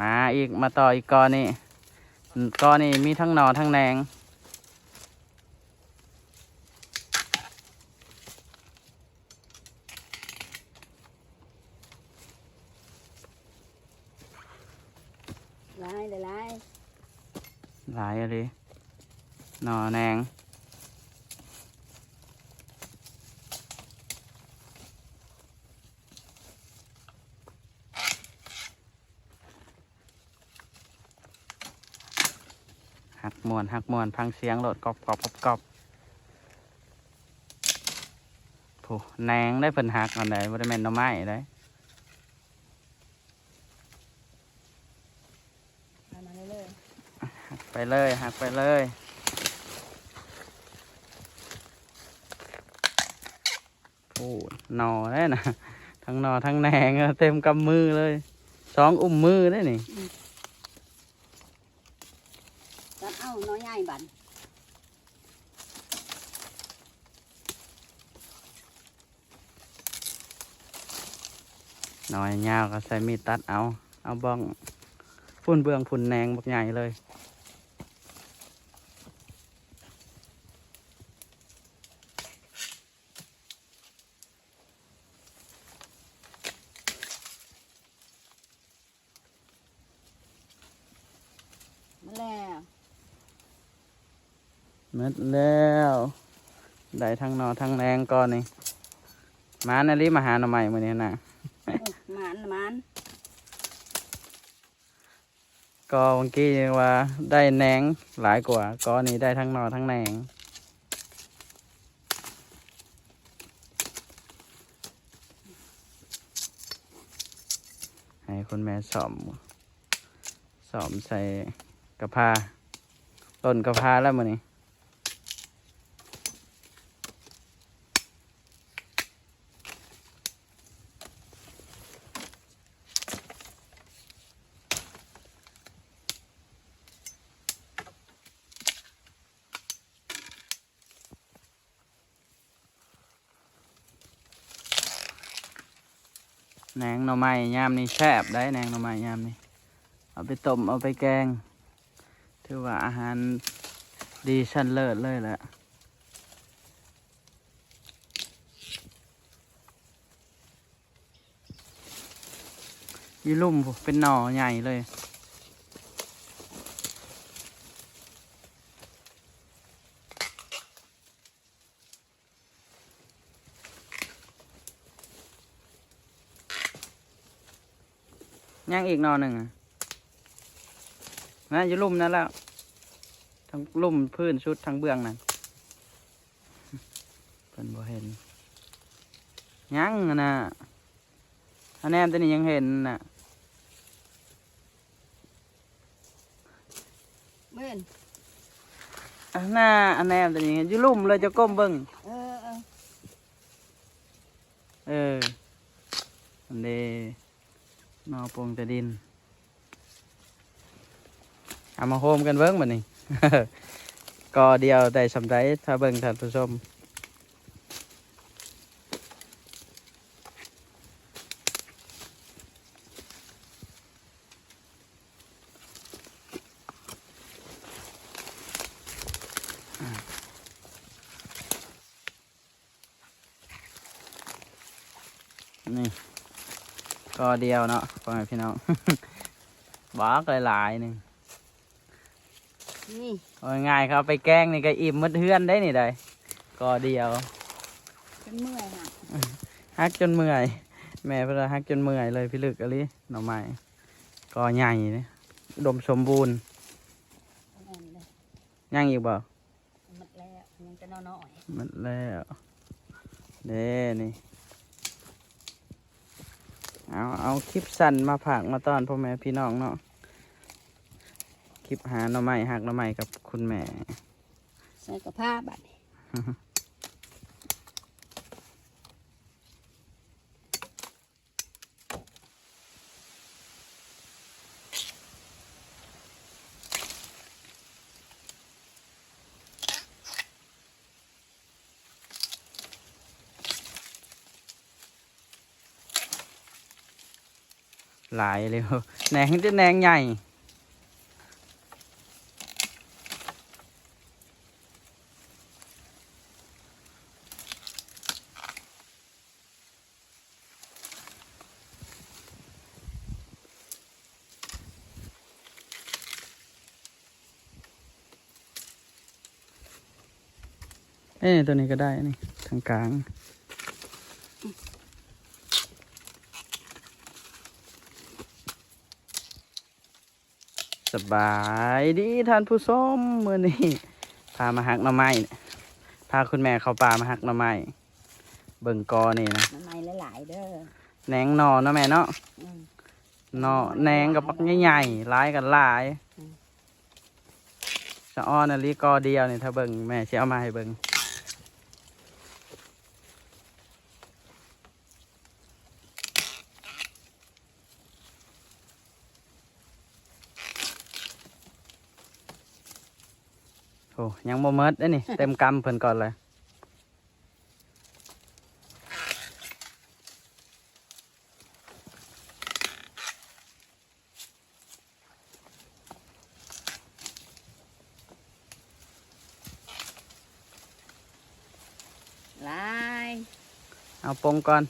มาอีกมาต่ออีกกอนี่กอนี่มีทั้งหนอทั้งแหนงลายเลยลายหลายอะไรหนอแหนง หักมวนหักมวนพังเสียงโหลดกรอบกรอบกรอบกรอบโผู้แหนงได้เพิ่นหักอันใดบ่ได้แม่นหน่อไม้ได้เอามาเรื่อยหักไปเลยหักไปเลยพูดหนอได้นะทั้งหนอทั้งแหนงอะเต็มกำมือเลยสองอุ้มมือได้นี่ ๆตัดเอาน้อยใหญ่บันน้อยยาวก็ใส่มีดตัดเอา เอาบ้อง ฝุ่นเบืองฝุ่นแนงบักใหญ่เลย มาแล้ว ห มดแล้ว ได้ทั้งหนอทั้งแหนงก่อนนี่มานาลีมาหาหน่อใหม่มือนี้นะเออหมานหมานก็เมื่อกี้ว่าได้แหนงหลายกว่าก็นี้ได้ทั้งหนอทั้งแหนงให้คุณแม่สอมสอมใส่กระพาต้นกระพาแล้วมือนี้ แหนงหน่อไม้ยามนี่แซ่บได้แหนงหน่อไม้ยามนี่เอาไปต้มเอาไปแกง ถือว่าอาหารดีชั้นเลิศเลยแหละยี่ลุ่มเป็นหน่อใหญ่เลย ย่างอีกหนอหนึ่งอะนะอยู่ลุ่มนั่นแล้วทั้งลุ่มพื้นชุดทั้งเบื้องนั่นเพิ่นบ่เห็นยังอะนะอันแนมตัวนี้ยังเห็นน่ะเบิ้นอันน่าอันแนมตัวนี้ยังเห็นอยู่ลุ่มเลยจะก้มเบิ่งเออเออเอออันเด นอปงจะดินเอามาโฮมกันเบิ้งบัดนี้ก็เดียวได้สำไรถ้าเบิ้งท่านผู้ชมนี่ ก็เดียวเนาะพ่อแม่พี่น้องบอกหลายๆหนึ่งนี่เอาง่ายๆครับไปแกล้งนี่ก็อิ่มหมดเฮือนได้นี่ได้ก็เดียวเป็นเมื่อยค่ะฮักจนเมื่อย แม่เพื่อฮักจนเมื่อยเลยพี่ลึกอะลิหน่อไม้ก็ใหญ่เนี่ยอุดมสมบูรณ์แน่นเลยยังอีกบ่หมดแล้วยังจะน้อยหมันแล้วเด้นี่ เอาเอาคลิปสั้นมาผากมาตอนพ่อแม่พี่น้องเนาะคลิปหาหน่อไม้หักหน่อไม้กับคุณแม่ๆใส่กระผ้าบัด หลายเลยแหนงจะแหนงใหญ่เอ้ตัวนี้ก็ได้นี่ทางกลาง สบายดีท่านผู้ชมมื่อนี้พามาหักหน่อไม้เนี่ยพาคุณแม่เข้าป่ามาหักหน่อไม้เบิ่งกอนี่นะน้ำไม้หลายๆเด้อแหนงหนอเนาะแม่เนาะอืมหนอแหนงกับปักใหญ่ๆหลายกันหลายอืมสะอ้อนอลีกอเดียวนี่ถ้าเบิ่งแม่สิเอามาให้เบิ่ง โอ้ยังบ่เมิดเด้อนี่ เต็มกำเพิ่นก่อนเลยหลาย เอาปงก่อน